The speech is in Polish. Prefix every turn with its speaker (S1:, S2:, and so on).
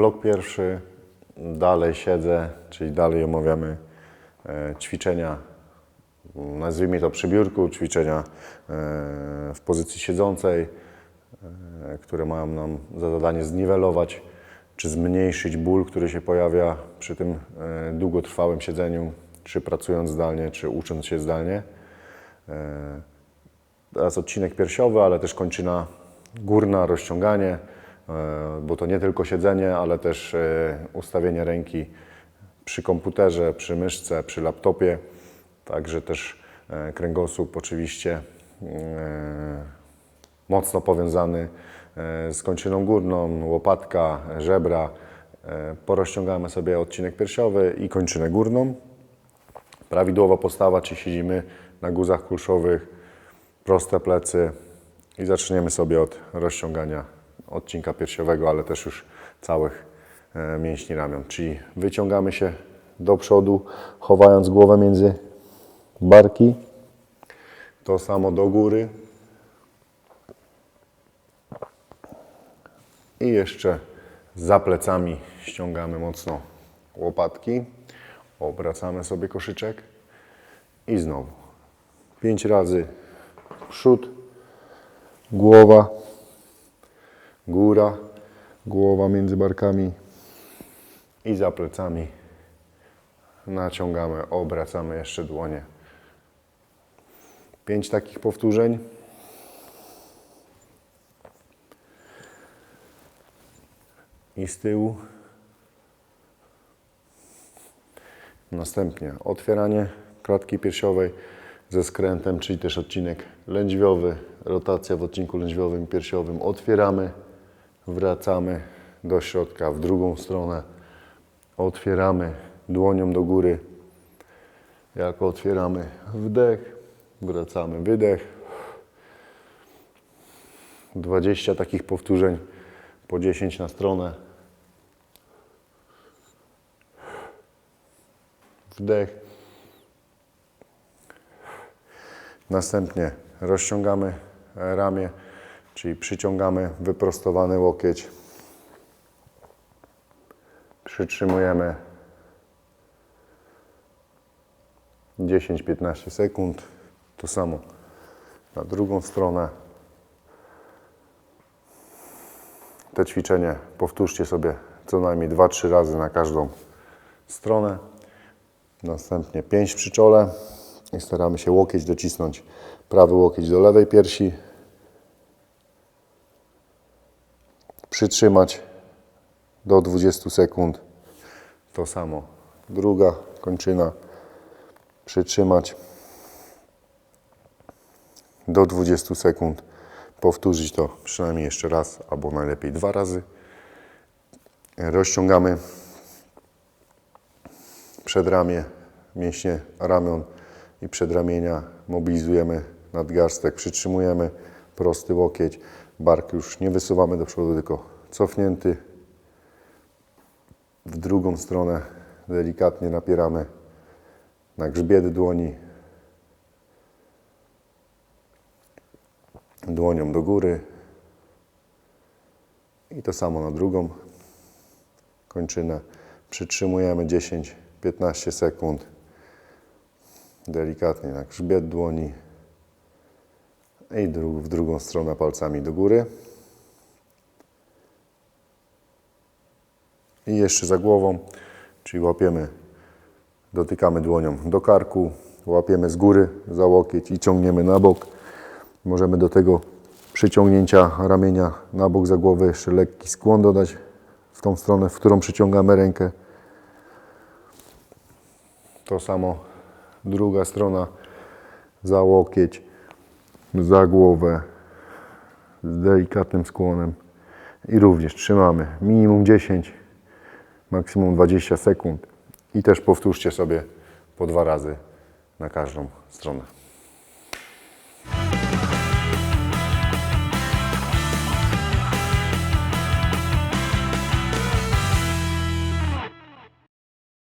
S1: Blok pierwszy, dalej siedzę, czyli dalej omawiamy e, ćwiczenia, nazwijmy to przy biurku, ćwiczenia e, w pozycji siedzącej, e, które mają nam za zadanie zniwelować czy zmniejszyć ból, który się pojawia przy tym długotrwałym siedzeniu, czy pracując zdalnie, czy ucząc się zdalnie. Teraz odcinek piersiowy, ale też kończyna górna, rozciąganie, bo to nie tylko siedzenie, ale też e, ustawienie ręki przy komputerze, przy myszce, przy laptopie. Także też e, kręgosłup oczywiście e, mocno powiązany e, z kończyną górną, łopatka, żebra. E, Porozciągamy sobie odcinek piersiowy i kończynę górną. Prawidłowa postawa, czy siedzimy na guzach kulszowych, proste plecy i zaczniemy sobie od rozciągania odcinka piersiowego, ale też już całych e, mięśni ramion. Czyli wyciągamy się do przodu, chowając głowę między barki. To samo do góry. I jeszcze za plecami ściągamy mocno łopatki. Obracamy sobie koszyczek. I znowu. Pięć razy przód, głowa, góra, głowa między barkami i za plecami naciągamy, obracamy jeszcze dłonie. Pięć takich powtórzeń. I z tyłu. Następnie otwieranie klatki piersiowej ze skrętem, czyli też odcinek lędźwiowy, rotacja w odcinku lędźwiowym piersiowym. Otwieramy, wracamy do środka w drugą stronę. Otwieramy dłonią do góry. Jak otwieramy wdech, wracamy wydech. 20 takich powtórzeń po 10 na stronę. Wdech. Następnie rozciągamy ramię, czyli przyciągamy wyprostowany łokieć. Przytrzymujemy 10-15 sekund. To samo na drugą stronę. Te ćwiczenie powtórzcie sobie co najmniej 2-3 razy na każdą stronę. Następnie pięść przy czole i staramy się łokieć docisnąć prawy łokieć do lewej piersi. Przytrzymać do 20 sekund. To samo. Druga kończyna. Przytrzymać do 20 sekund. Powtórzyć to przynajmniej jeszcze raz, albo najlepiej dwa razy. Rozciągamy przedramię, mięśnie ramion i przedramienia. Mobilizujemy nadgarstek, przytrzymujemy prosty łokieć. Bark już nie wysuwamy do przodu, tylko cofnięty. W drugą stronę delikatnie napieramy na grzbiet dłoni. Dłonią do góry. I to samo na drugą kończynę. Przytrzymujemy 10-15 sekund. Delikatnie na grzbiet dłoni. I w drugą stronę palcami do góry. I jeszcze za głową, czyli łapiemy, dotykamy dłonią do karku, łapiemy z góry za łokieć i ciągniemy na bok. Możemy do tego przyciągnięcia ramienia na bok za głowę jeszcze lekki skłon dodać w tą stronę, w którą przyciągamy rękę. To samo druga strona za łokieć, za głowę z delikatnym skłonem. I również trzymamy. Minimum 10, maksimum 20 sekund. I też powtórzcie sobie po dwa razy na każdą stronę.